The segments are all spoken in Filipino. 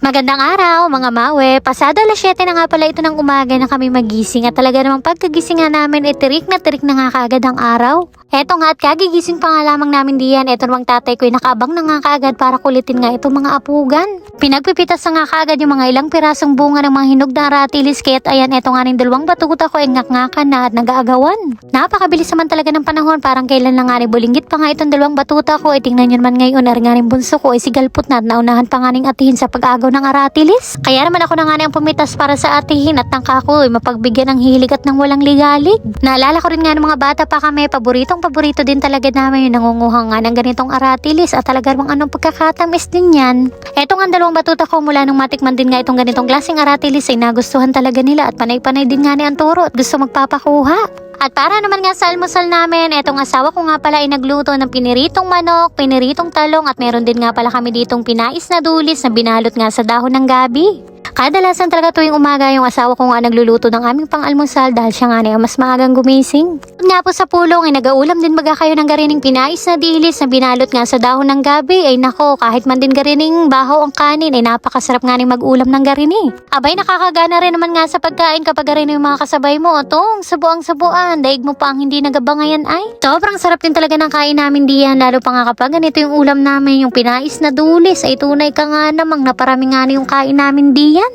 Magandang araw mga mawe. Pasado alas 7 na nga pala ito ng umaga na kami magising at talaga namang pagkagising nga namin ay tirik na tirik na nga kaagad ang araw. Eto nga at kagigising pa nga lamang namin diyan, eto namang tatay ko ay nakabang na nga kaagad para kulitin nga itong mga apugan. Pinagpipitas na nga kaagad yung mga ilang pirasong bunga ng mga hinog na aratilis kaya't ayan eto nga rin dalawang batuta ko ay ngakngakan na at nag-aagawan. Napakabilis naman talaga ng panahon parang kailan lang nga rin bulinggit pa nga itong dalawang batuta ko ay tingnan nyo naman ngayon ari nga rin bunso ko ay sigalpot na at naunahan pa nga ning atihin sa pag-agaw ng aratilis. Kaya naman ako na nga ang pumitas para sa atihin at tangka ko ay mapagbigyan ng hilig at ng walang ligalig. Naalala ko rin nga ng mga bata pa kami, paboritong paborito din talaga namin yung nangunguha nga ng ganitong aratilis at talaga bang anong pagkakatamis din yan. Eto nga ang dalawang batuta ko mula nung matikman din nga itong ganitong klaseng aratilis ay nagustuhan talaga nila at panay-panay din nga ni ang turo at gusto magpapakuha. At para naman nga sa almusal namin, etong asawa ko nga pala ay nagluto ng piniritong manok, piniritong talong at meron din nga pala kami ditong pinais na dulis na binalot nga sa dahon ng gabi. Kadalasan talaga tuwing umaga yung asawa ko nga nagluluto ng aming pang-almusal dahil siya nga na mas maagang gumising. Nga po sa pulong ay nagaulam din baga kayo ng garining pinais na dilis na binalot nga sa dahon ng gabi ay nako kahit man din garining bahaw ang kanin ay napakasarap nga ning mag-ulam ng garini. Abay nakakagana rin naman nga sa pagkain kapag garini yung mga kasabay mo otong sabuang sabuan daig mo pa ang hindi nagabangayan ay. Sobrang sarap din talaga ng kain namin diyan lalo pa nga kapag ganito yung ulam namin yung pinais na dulis ay tunay ka nga namang naparami nga na yung kain namin diyan.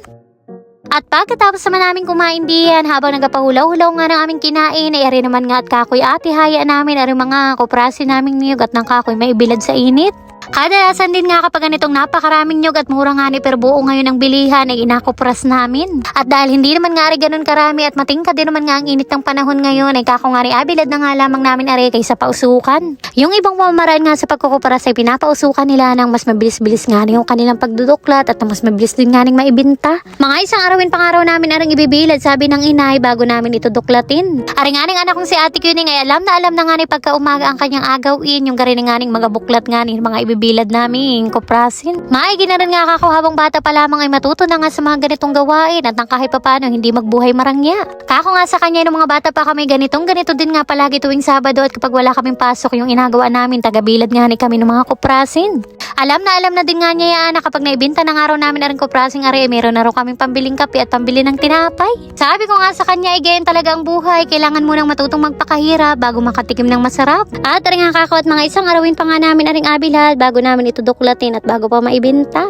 At pagkatapos naman namin kumain diyan habang nagapahulaw-hulaw nga ng aming kinain ay ari naman nga at kakoy ate haya namin ari mga kuprasi naming niyog at ng kakoy may ibilad sa init. Kadalasan din nga kapag ganitong napakaraming nyog at mura nga ni per buo ngayon ang bilihan ay inakupras namin. At dahil hindi naman nga rin ganun karami at matingka din naman nga ang init ng panahon ngayon ay kako nga rin abilad na nga lamang namin are kaysa pausukan. Yung ibang pamamaraan nga sa pagkukupras ay pinapausukan nila ng mas mabilis-bilis nga yung kanilang pagduduklat at mas mabilis din nga maibinta. Mga isang arawin pang araw namin arang ibibilad sabi ng inay bago namin ito duklatin. Aring aning anak kong si ate Kuning ay alam na alam na nga ni pagka umaga ang kanyang agawin yung garin nga ning mga buklat nga ni mga ibibilad namin kuprasin. Maigi na rin nga kako habang bata pa lamang ay matuto na nga sa mga ganitong gawain at nang kahit papano hindi magbuhay marangya. Kako nga sa kanya ng mga bata pa kami ganitong ganito din nga palagi tuwing Sabado at kapag wala kaming pasok yung inagawa namin tagabilad nga ni kami ng mga kuprasin. Alam na alam na din nga niya yan na kapag naibinta ng araw namin na rin kuprasing are, meron na rin kaming pambiling kape at pambili ng tinapay. Sabi ko nga sa kanya, again talaga ang buhay, kailangan mo nang matutong magpakahirap bago makatikim ng masarap. At rin nga kako at mga isang arawin pa nga namin aring abilad bago namin ito duklatin at bago pa maibinta.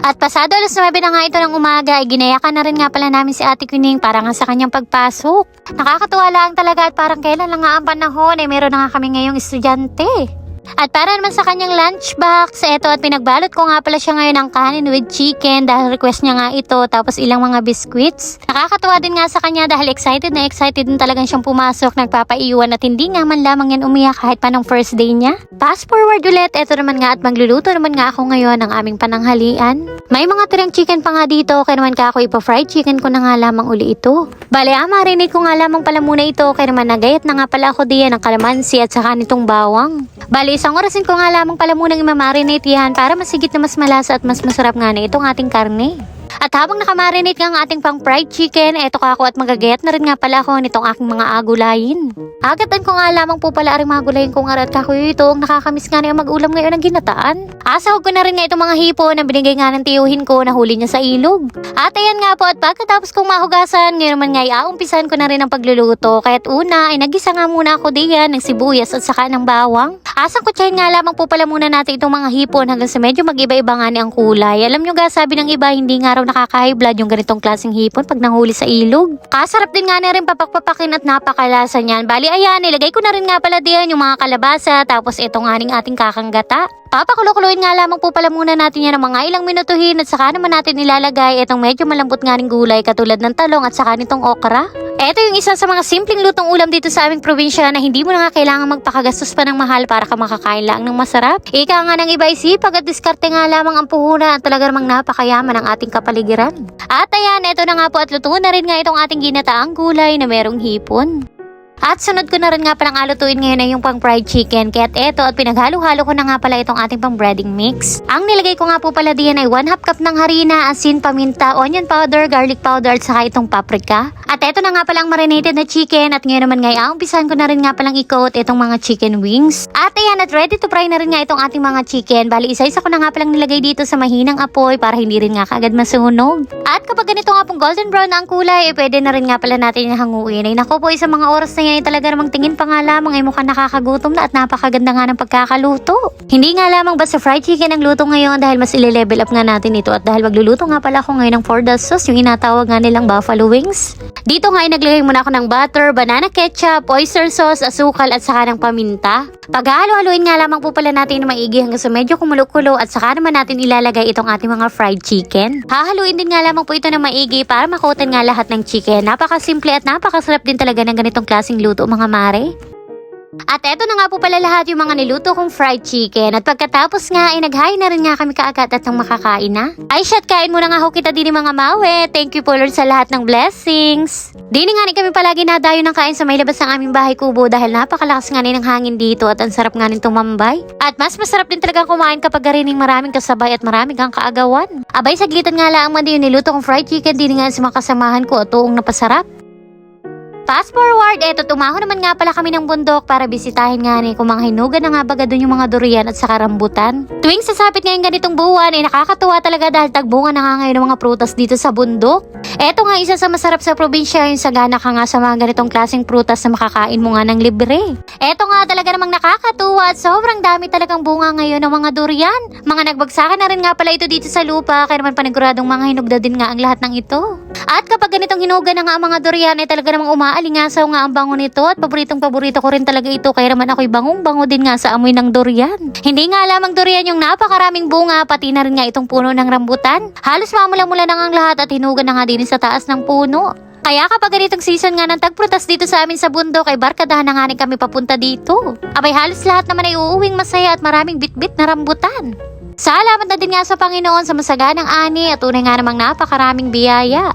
At pasado alas 9 na nga ito ng umaga, ay ginayakan na rin nga pala namin si Ate Kuning para nga sa kanyang pagpasok. Nakakatuwa lang talaga at parang kailan lang nga ang panahon, ay meron na nga kami ngayong estudyante. At para naman sa kanyang lunchbox, eto at pinagbalot ko nga pala siya ngayon ng kanin with chicken dahil request niya nga ito tapos ilang mga biscuits. Nakakatuwa din nga sa kanya dahil excited na excited din talagang siyang pumasok, nagpapaiwan at hindi nga man lamang yan umiyak kahit pa nung first day niya. Fast forward ulit, eto naman nga at magluluto naman nga ako ngayon ng aming pananghalian. May mga tirang chicken pa nga dito, kaya naman ka ako ipa-fried chicken ko na nga lamang uli ito. Bale, ah, marinate ko nga lamang pala muna ito, kaya naman nagayat na nga pala ako diyan ng kalamansi at saka nitong bawang. Bale, isang orasin ko nga lamang pala munang imamarinate yan para masigit na mas malasa at mas masarap nga na itong ating karne. At habang nakamarinate nga ang ating pang fried chicken, eto ka ako at magagayat na rin nga pala ako nitong aking mga agulayin. Agatan ko nga lamang po pala aring mga gulayin kong arat kakuyo ito ang nakakamiss nga na yung mag-ulam ngayon ng ginataan. Asahog ko na rin nga itong mga hipo na binigay nga ng tiyuhin ko na huli niya sa ilog. At ayan nga po at pagkatapos kong mahugasan, ngayon naman nga iaumpisan ko na rin ang pagluluto. Kaya't una ay nagisa nga muna ako diyan ng sibuyas at saka ng bawang. Asang kutsahin nga lamang po pala muna natin itong mga hipon hanggang sa medyo mag-iba-iba nga ang kulay. Alam nyo ga, sabi ng iba, hindi nga raw nakaka-high blood yung ganitong klaseng hipon pag nahuli sa ilog. Kasarap din nga na rin papakpapakin at napakalasa niyan. Bali ayan, nilagay ko na rin nga pala diyan yung mga kalabasa tapos ito nga ating kakanggata. Papakulukuloyin nga lamang po pala muna natin yan ng mga ilang minutuhin at saka naman natin ilalagay itong medyo malambot nga ning gulay katulad ng talong at saka nitong okra. Ito yung isa sa mga simpleng lutong ulam dito sa aming probinsya na hindi mo na nga kailangan magpakagastos pa ng mahal para ka makakain lang ng masarap. Ika nga ng iba isipag at diskarte nga lamang ang puhunan at talaga namang napakayaman ang ating kapaligiran. At ayan, ito na nga po at luto na rin nga itong ating ginataang gulay na merong hipon. At sunod ko na rin nga palang alutuin ngayon ay yung pang fried chicken. Kaya't eto at pinaghalo-halo ko na nga pala itong ating pang breading mix. Ang nilagay ko nga po pala diyan ay 1 half cup ng harina, asin, paminta, onion powder, garlic powder at saka itong paprika. At eto na nga palang marinated na chicken at ngayon naman nga umpisan ko na rin nga palang i-coat itong mga chicken wings. At ayan at ready to fry na rin nga itong ating mga chicken. Bali isa-isa ko na nga palang nilagay dito sa mahinang apoy para hindi rin nga kaagad masunog. At kapag ganito nga pong golden brown ang kulay, eh, pwede na rin nga pala natin hanguin. Ay naku po, sa mga oras na ay talaga namang tingin pa nga lamang ay mukhang nakakagutom na at napakaganda nga ng pagkakaluto. Hindi nga lamang basta fried chicken ang luto ngayon dahil mas ile-level up nga natin ito at dahil magluluto nga pala ako ngayon ng four dust sauce, yung inatawag nga nilang buffalo wings. Dito nga ay naglagay muna ako ng butter, banana ketchup, oyster sauce, asukal at saka ng paminta. Paghalo-haluin nga lamang po pala natin ng maigi hanggang sa medyo kumulo-kulo at saka naman natin ilalagay itong ating mga fried chicken. Hahaluin din nga lamang po ito ng maigi para makotan nga lahat ng chicken. Napakasimple at napakasarap din talaga ng ganitong klaseng luto mga mare. At eto na nga po pala lahat yung mga niluto kong fried chicken. At pagkatapos nga ay naghain na rin nga kami kaagad at nang makakain na. Ay shot, kain muna nga ho kita din mga mawe. Thank you po Lord sa lahat ng blessings. Dini nga ni kami palagi nadayo ng kain sa may labas ng aming bahay kubo dahil napakalakas nga ni ng hangin dito at ang sarap nga nitong mambay. At mas masarap din talagang kumain kapag garining maraming kasabay at maraming kang kaagawan. Abay saglitan nga lang man din yung niluto kong fried chicken din nga sa mga kasamahan ko at tuong napasarap. Fast forward, eto tumaho naman nga pala kami ng bundok para bisitahin nga ni kung mga hinugan na nga baga doon yung mga durian at saka rambutan. Tuwing sasapit ngayon ganitong buwan ay nakakatuwa talaga dahil tagbunga na nga ngayon ng mga prutas dito sa bundok. Eto nga isa sa masarap sa probinsya yung sagana ka nga sa mga ganitong klaseng prutas na makakain mo nga ng libre. Eto nga talaga namang nakakatuwa at sobrang dami talagang bunga ngayon ng mga durian. Mga nagbagsakan na rin nga pala ito dito sa lupa kaya naman paniguradong mga hinugda din nga ang lahat ng ito. At kapag ganitong hinuga na nga ang mga durian ay talaga namang umaalingasaw nga ang bango nito at paboritong paborito ko rin talaga ito kaya naman ako'y bangong bango din nga sa amoy ng durian. Hindi nga lamang durian yung napakaraming bunga pati na rin nga itong puno ng rambutan. Halos mamula-mula na nga ang lahat at hinuga na nga din sa taas ng puno. Kaya kapag ganitong season nga ng tagprutas dito sa amin sa bundok ay barkadahan na nga rin kami papunta dito. Abay halos lahat naman ay uuwing masaya at maraming bitbit na rambutan. Salamat na din nga sa Panginoon sa masaganang ani at tunay nga namang napakaraming biyaya.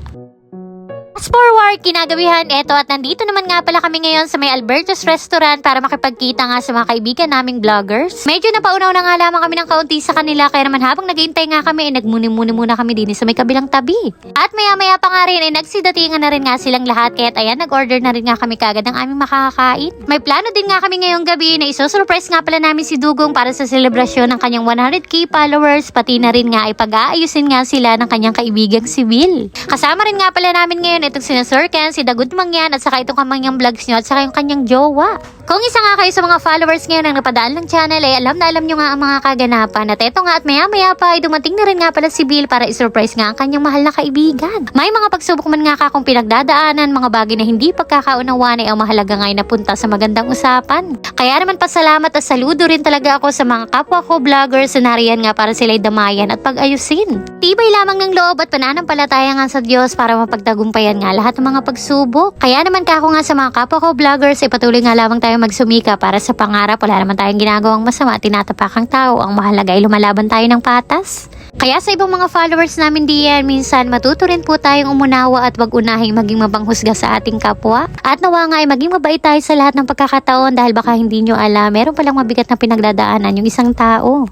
Fast forward, kinagabihan, eto at nandito naman nga pala kami ngayon sa may Alberto's Restaurant para makipagkita nga sa mga kaibigan naming vloggers. Medyo napaunaw na nga lamang kami ng kaunti sa kanila kaya naman habang naghihintay nga kami ay nagmuni-muni muna kami din sa may kabilang tabi. At maya-maya pa nga rin ay nagsidatingan na rin nga silang lahat kaya't ayan nag-order na rin nga kami kagad ng aming makakakain. May plano din nga kami ngayong gabi na isusurprise nga pala namin si Dugong para sa selebrasyon ng kanyang 100k followers pati na rin nga ay pag-aayusin nga sila ng kanyang kaibigang si Will. Kasama rin nga pala namin ngayon itong sina Sir Ken, si Dagud Mangyan at saka itong kamangyang vlogs nyo at saka yung kanyang jowa. Kung isa nga kayo sa mga followers ngayon ang napadaan ng channel ay alam na alam nyo nga ang mga kaganapan at eto nga at maya maya pa ay dumating na rin nga pala si Bill para isurprise nga ang kanyang mahal na kaibigan. May mga pagsubok man nga ka kung pinagdadaanan, mga bagay na hindi pagkakaunawan ay ang mahalaga nga ay napunta sa magandang usapan. Kaya naman pasalamat at saludo rin talaga ako sa mga kapwa ko vloggers na nariyan nga para sila'y damayan at pag-ayusin. Tibay lamang ng loob at pananampalataya nga sa Diyos para mapagtagumpayan nga lahat ng mga pagsubok. Kaya naman ka ako nga sa mga kapwa ko vloggers ay patuloy nga lamang tayo magsumika para sa pangarap. Wala naman tayong ginagawang masama, tinatapakang tao. Ang mahalaga ay lumalaban tayo ng patas. Kaya sa ibang mga followers namin diyan, minsan matuto rin po tayong umunawa at wag unahing maging mabanghusga sa ating kapwa. At nawa nga ay maging mabait tayo sa lahat ng pagkakataon dahil baka hindi nyo alam, meron palang mabigat na pinagdadaanan yung isang tao.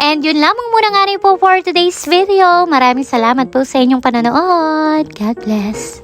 And yun lamang muna nga rin po for today's video. Maraming salamat po sa inyong panonood. God bless.